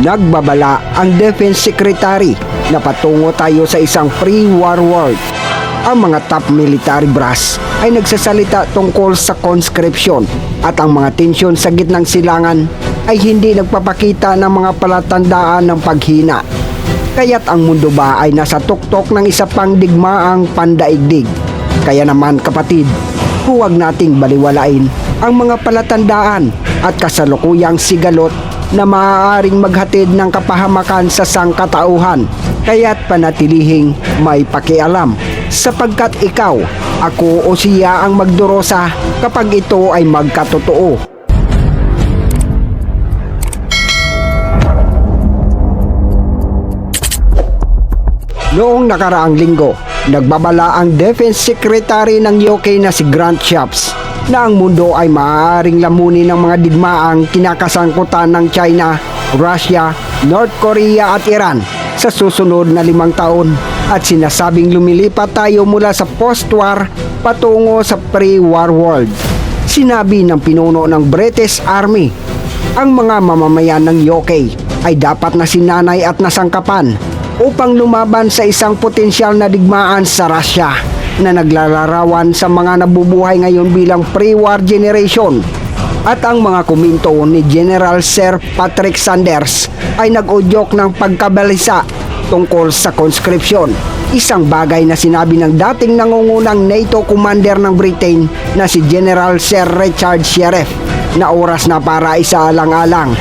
Nagbabala ang Defense Secretary na patungo tayo sa isang pre-war world. Ang mga top military brass ay nagsasalita tungkol sa conscription at ang mga tensyon sa gitnang silangan ay hindi nagpapakita ng mga palatandaan ng paghina. Kaya't ang mundo ba ay nasa tuktok ng isa pang digmaang pandaigdig. Kaya naman kapatid, huwag nating baliwalain ang mga palatandaan at kasalukuyang sigalot na maaaring maghatid ng kapahamakan sa sangkatauhan. Kaya't panatilihing may pakialam sapagkat ikaw, ako o siya ang magdurosa kapag ito ay magkatotoo. Noong nakaraang linggo, nagbabala ang Defense Secretary ng UK na si Grant Shapps na ang mundo ay maaaring lamunin ng mga digmaang kinakasangkutan ng China, Russia, North Korea at Iran sa susunod na limang taon at sinasabing lumilipat tayo mula sa post-war patungo sa pre-war world. Sinabi ng pinuno ng British Army, ang mga mamamayan ng UK ay dapat na sinanay at nasangkapan upang lumaban sa isang potensyal na digmaan sa Russia na naglalarawan sa mga nabubuhay ngayon bilang pre-war generation. At ang mga kuminto ni General Sir Patrick Sanders ay nag-udyok ng pagkabalisa tungkol sa conscription. Isang bagay na sinabi ng dating nangungunang NATO commander ng Britain na si General Sir Richard Sheriff na oras na para isaalang-alang.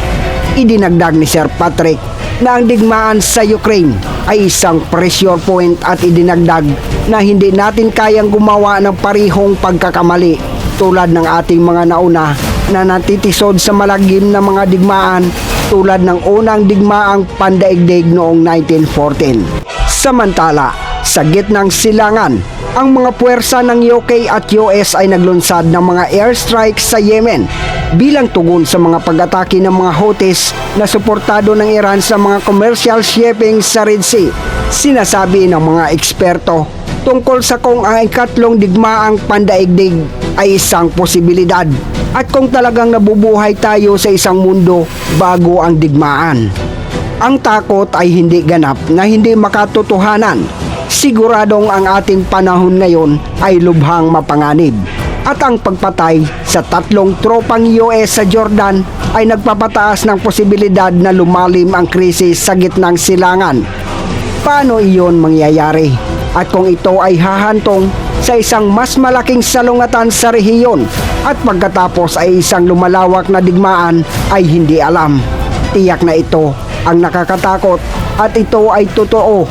Idinagdag ni Sir Patrick na ang digmaan sa Ukraine ay isang pressure point at idinagdag na hindi natin kayang gumawa ng parihong pagkakamali tulad ng ating mga nauna na natitisod sa malagim na mga digmaan tulad ng unang digmaang pandaigdig noong 1914. Samantala, sa gitnang silangan, ang mga puwersa ng UK at US ay naglunsad ng mga airstrikes sa Yemen bilang tugon sa mga pag-atake ng mga Houthis na suportado ng Iran sa mga commercial shipping sa Red Sea. Sinasabi ng mga eksperto tungkol sa kung ang ikatlong digmaang pandaigdig ay isang posibilidad at kung talagang nabubuhay tayo sa isang mundo bago ang digmaan. Ang takot ay hindi ganap na hindi makatotohanan. Siguradong ang ating panahon ngayon ay lubhang mapanganib. At ang pagpatay sa tatlong tropang US sa Jordan ay nagpapataas ng posibilidad na lumalim ang krisis sa gitnang silangan. Paano iyon mangyayari? At kung ito ay hahantong sa isang mas malaking salungatan sa rehiyon at pagkatapos ay isang lumalawak na digmaan ay hindi alam. Tiyak na ito ang nakakatakot at ito ay totoo.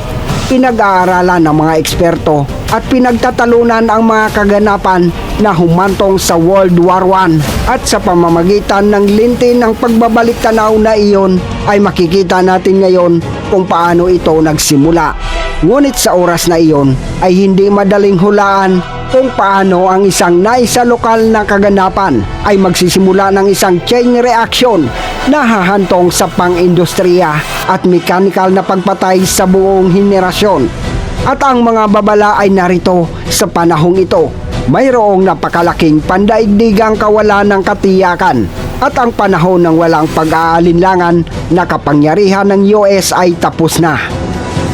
Pinag-aaralan ng mga eksperto at pinagtatalunan ang mga kaganapan na humantong sa World War I at sa pamamagitan ng lintin ng pagbabalik tanaw na iyon ay makikita natin ngayon kung paano ito nagsimula. Ngunit sa oras na iyon ay hindi madaling hulaan kung paano ang isang naisa lokal na kaganapan ay magsisimula ng isang chain reaction na hahantong sa pang-industriya at mechanical na pagpatay sa buong henerasyon. At ang mga babala ay narito sa panahong ito. Mayroong napakalaking pandaigdigang kawalan ng katiyakan at ang panahon ng walang pag-aalinlangan na kapangyarihan ng US ay tapos na.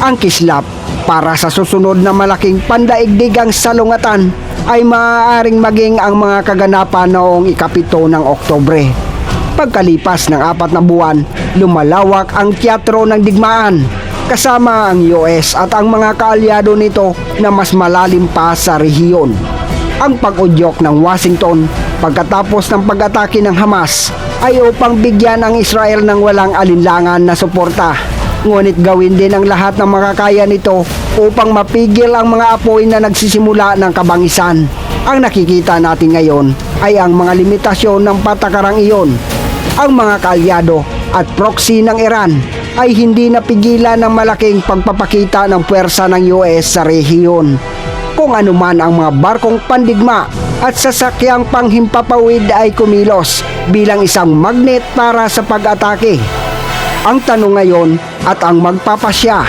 Ang kislap para sa susunod na malaking pandaigdigang salungatan ay maaaring maging ang mga kaganapan noong ikapito ng Oktobre. Pagkalipas ng apat na buwan, lumalawak ang teatro ng digmaan kasama ang US at ang mga kaalyado nito na mas malalim pa sa rehiyon. Ang pag-udyok ng Washington pagkatapos ng pag-atake ng Hamas ay upang bigyan ang Israel ng walang alinlangan na suporta. Ngunit gawin din ang lahat ng makakaya nito upang mapigil ang mga apoy na nagsisimula ng kabangisan. Ang nakikita natin ngayon ay ang mga limitasyon ng patakarang iyon. Ang mga kaalyado at proxy ng Iran ay hindi napigilan ng malaking pagpapakita ng puwersa ng US sa rehiyon. Kung anuman ang mga barkong pandigma at sasakyang panghimpapawid ay kumilos bilang isang magnet para sa pag-atake. Ang tanong ngayon at ang magpapasya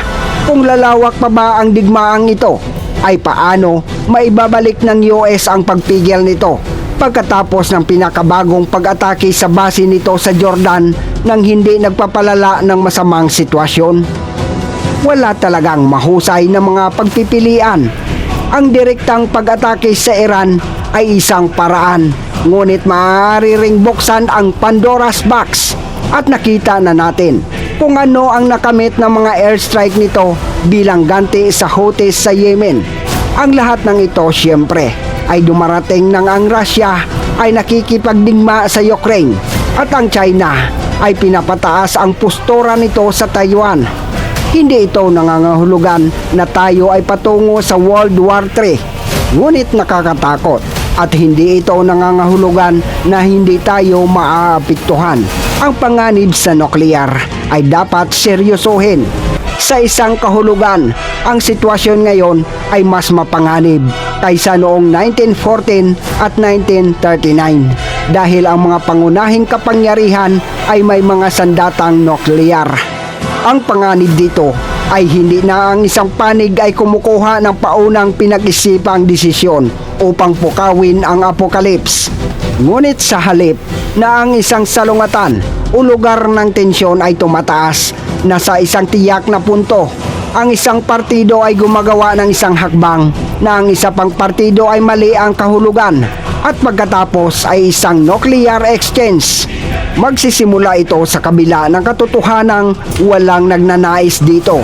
kung lalawak pa ba ang digmaang ito ay paano maibabalik ng US ang pagpigil nito pagkatapos ng pinakabagong pag-atake sa base nito sa Jordan nang hindi nagpapalala ng masamang sitwasyon. Wala talagang mahusay na mga pagpipilian. Ang direktang pag-atake sa Iran ay isang paraan, ngunit maaari ring buksan ang Pandora's Box at nakita na natin kung ano ang nakamit ng mga airstrike nito bilang ganti sa Houthis sa Yemen. Ang lahat ng ito siyempre ay dumarating nang ang Russia ay nakikipagdigma sa Ukraine at ang China ay pinapataas ang postura nito sa Taiwan. Hindi ito nangangahulugan na tayo ay patungo sa World War III. Ngunit nakakatakot at hindi ito nangangahulugan na hindi tayo maaapektuhan. Ang panganib sa nuklear ay dapat seryosohin. Sa isang kahulugan, ang sitwasyon ngayon ay mas mapanganib kaysa noong 1914 at 1939 dahil ang mga pangunahing kapangyarihan ay may mga sandatang nuklear. Ang panganib dito ay hindi na ang isang panig ay kumukuha ng paunang pinag-isipang desisyon upang pukawin ang apokalips. Ngunit sa halip na ang isang salungatan o lugar ng tensyon ay tumataas na sa isang tiyak na punto, ang isang partido ay gumagawa ng isang hakbang na ang isa pang partido ay mali ang kahulugan at pagkatapos ay isang nuclear exchange. Magsisimula ito sa kabila ng katotohanang walang nagnanais dito.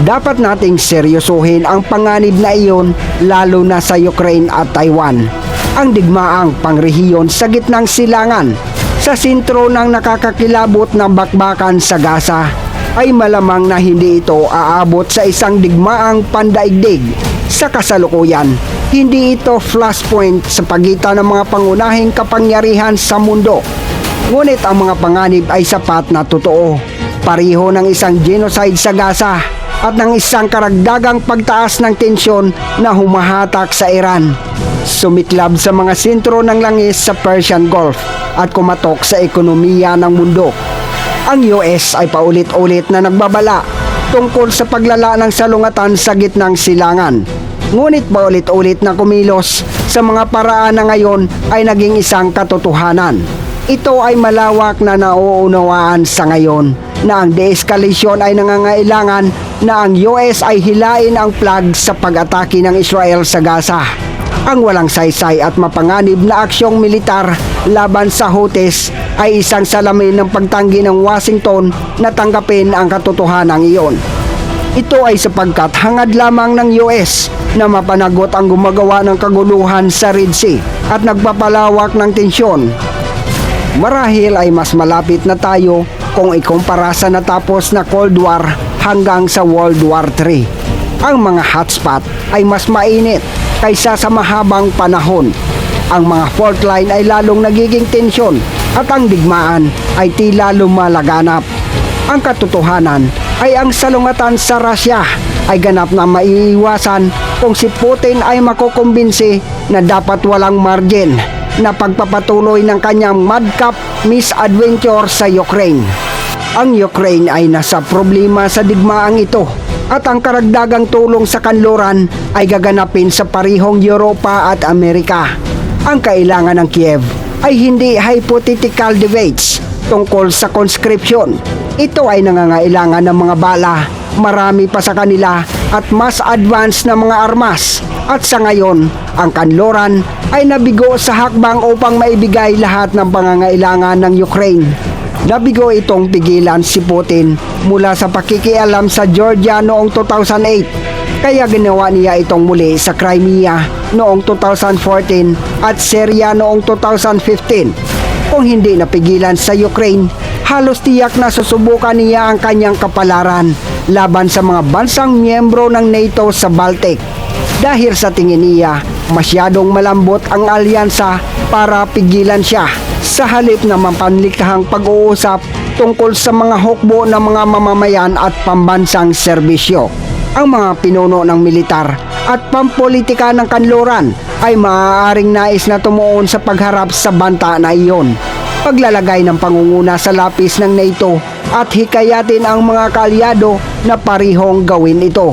Dapat nating seryosohin ang panganib na iyon lalo na sa Ukraine at Taiwan. Ang digmaang pangrehiyon sa gitnang silangan sa sentro ng nakakakilabot na bakbakan sa Gaza ay malamang na hindi ito aabot sa isang digmaang pandaigdig sa kasalukuyan. Hindi ito flashpoint sa pagitan ng mga pangunahing kapangyarihan sa mundo. Ngunit ang mga panganib ay sapat na totoo. Pariho ng isang genocide sa Gaza at ng isang karagdagang pagtaas ng tensyon na humahatak sa Iran. Sumiklab sa mga sentro ng langis sa Persian Gulf at kumatok sa ekonomiya ng mundo. Ang US ay paulit-ulit na nagbabala tungkol sa paglala ng salungatan sa gitnang silangan. Ngunit paulit-ulit na kumilos sa mga paraan na ngayon ay naging isang katotohanan. Ito ay malawak na nauunawaan sa ngayon na ang de-escalation ay nangangailangan na ang US ay hilain ang flag sa pag-atake ng Israel sa Gaza. Ang walang saysay at mapanganib na aksyong militar laban sa Houthis ay isang salamin ng pagtanggi ng Washington na tanggapin ang katotohanan iyon. Ito ay sapagkat hangad lamang ng US na mapanagot ang gumagawa ng kaguluhan sa Red Sea at nagpapalawak ng tensyon. Marahil ay mas malapit na tayo kung ikumpara sa natapos na Cold War hanggang sa World War III. Ang mga hotspot ay mas mainit kaysa sa mahabang panahon. Ang mga fault line ay lalong nagiging tensyon at ang digmaan ay tila lumalaganap. Ang katotohanan ay ang salungatan sa Russia ay ganap na maiiwasan kung si Putin ay makukumbinsi na dapat walang margin na pagpapatuloy ng kanyang madcap misadventure sa Ukraine. Ang Ukraine ay nasa problema sa digmaang ito at ang karagdagang tulong sa kanluran ay gaganapin sa parihong Europa at Amerika. Ang kailangan ng Kiev ay hindi hypothetical debates tungkol sa conscription. Ito ay nangangailangan ng mga bala, marami pa sa kanila at mas advanced na mga armas. At sa ngayon, ang kanluran ay nabigo sa hakbang upang maibigay lahat ng pangangailangan ng Ukraine. Nabigo itong pigilan si Putin mula sa pakikialam sa Georgia noong 2008. Kaya ginawa niya itong muli sa Crimea noong 2014 at Syria noong 2015. Kung hindi napigilan sa Ukraine, halos tiyak na susubukan niya ang kanyang kapalaran laban sa mga bansang miyembro ng NATO sa Baltic. Dahil sa tingin niya, masyadong malambot ang alyansa para pigilan siya sa halip na mapanlikhang pag-uusap tungkol sa mga hukbo ng mga mamamayan at pambansang serbisyo. Ang mga pinuno ng militar at pampolitika ng kanluran ay maaaring nais na tumuon sa pagharap sa banta na iyon. Paglalagay ng pangunguna sa lapis ng NATO at hikayatin ang mga kaalyado na parihong gawin ito.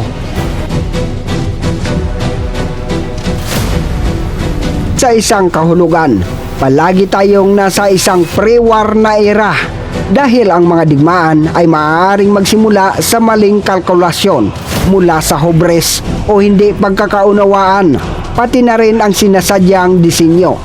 Sa isang kahulugan, palagi tayong nasa isang pre-war na era dahil ang mga digmaan ay maaaring magsimula sa maling kalkulasyon mula sa hobres o hindi pagkakaunawaan pati na rin ang sinasadyang disenyo.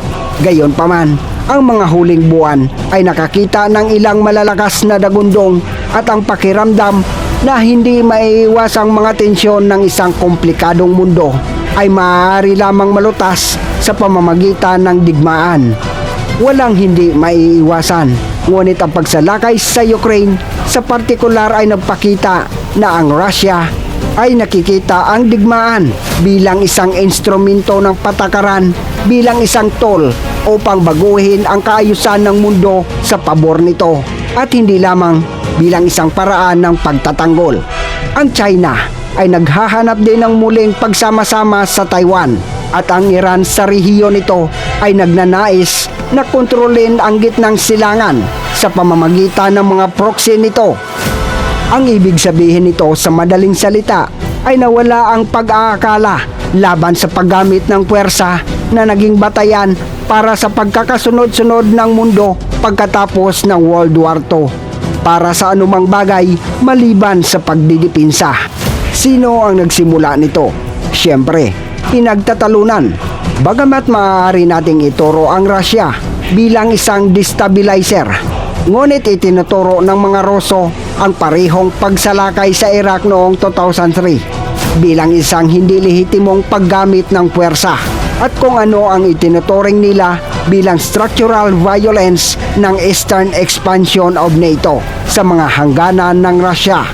Gayon pa man, ang mga huling buwan ay nakakita ng ilang malalakas na dagundong at ang pakiramdam na hindi maiiwas ang mga tensyon ng isang komplikadong mundo ay maaari lamang malutas sa pamamagitan ng digmaan. Walang hindi maiiwasan, ngunit ang pagsalakay sa Ukraine sa partikular ay nagpakita na ang Russia ay nakikita ang digmaan bilang isang instrumento ng patakaran, bilang isang tool upang baguhin ang kaayusan ng mundo sa pabor nito at hindi lamang bilang isang paraan ng pagtatanggol. Ang China ay naghahanap din ng muling pagsama-sama sa Taiwan at ang Iran sa rehiyon nito ay nagnanais na kontrolin ang gitnang silangan sa pamamagitan ng mga proxy nito ang ibig sabihin nito sa madaling salita ay nawala ang pag-aakala laban sa paggamit ng puwersa na naging batayan para sa pagkakasunod-sunod ng mundo pagkatapos ng World War II para sa anumang bagay maliban sa pagdidipinsa. Sino ang nagsimula nito? Siyempre, pinagtatalunan. Bagamat maaari nating ituro ang Russia bilang isang destabilizer, ngunit itinuturo ng mga Ruso ang parehong pagsalakay sa Iraq noong 2003 bilang isang hindi lehitimong paggamit ng puwersa at kung ano ang itinuturing nila bilang structural violence ng Eastern expansion of NATO sa mga hangganan ng Russia.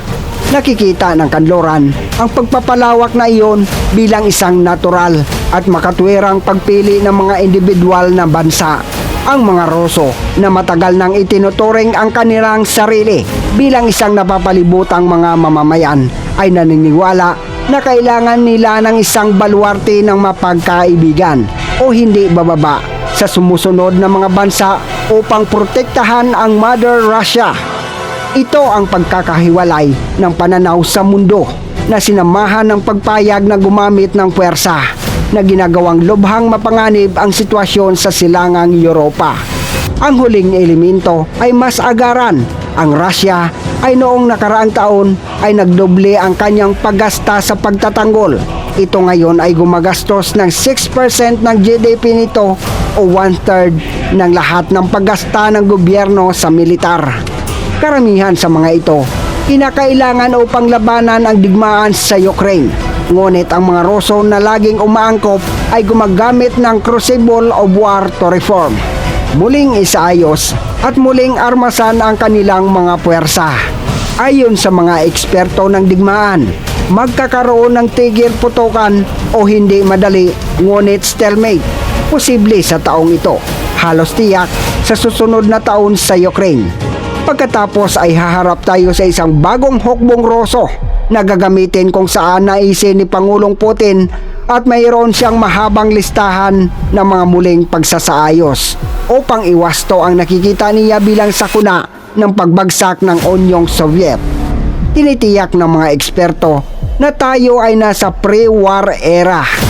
Nakikita ng kanluran ang pagpapalawak na iyon bilang isang natural at makatwirang pagpili ng mga individual na bansa ang mga Ruso na matagal nang itinuturing ang kanilang sarili bilang isang napapalibutang mga mamamayan ay naniniwala na kailangan nila ng isang baluarte ng mapagkaibigan o hindi bababa sa sumusunod na mga bansa upang protektahan ang Mother Russia. Ito ang pagkakahiwalay ng pananaw sa mundo na sinamahan ng pagpayag na gumamit ng puwersa na ginagawang lubhang mapanganib ang sitwasyon sa silangang Europa. Ang huling elemento ay mas agaran. Ang Russia ay noong nakaraang taon ay nagdoble ang kanyang paggasta sa pagtatanggol. Ito ngayon ay gumagastos ng 6% ng GDP nito o one-third ng lahat ng paggasta ng gobyerno sa militar. Karamihan sa mga ito, kinakailangan upang labanan ang digmaan sa Ukraine. Ngunit ang mga Ruso na laging umaangkop ay gumagamit ng crucible of war to reform. Muling isaayos at muling armasan ang kanilang mga puwersa. Ayon sa mga eksperto ng digmaan, magkakaroon ng tigil putukan o hindi madali ngunit stalemate posible sa taong ito. Halos tiyak sa susunod na taon sa Ukraine. Pagkatapos ay haharap tayo sa isang bagong hukbong Roso na gagamitin kung saan naisin ni Pangulong Putin at mayroon siyang mahabang listahan ng mga muling pagsasaayos upang iwasto ang nakikita niya bilang sakuna ng pagbagsak ng Onyong Soviet. Tinitiyak ng mga eksperto na tayo ay nasa pre-war era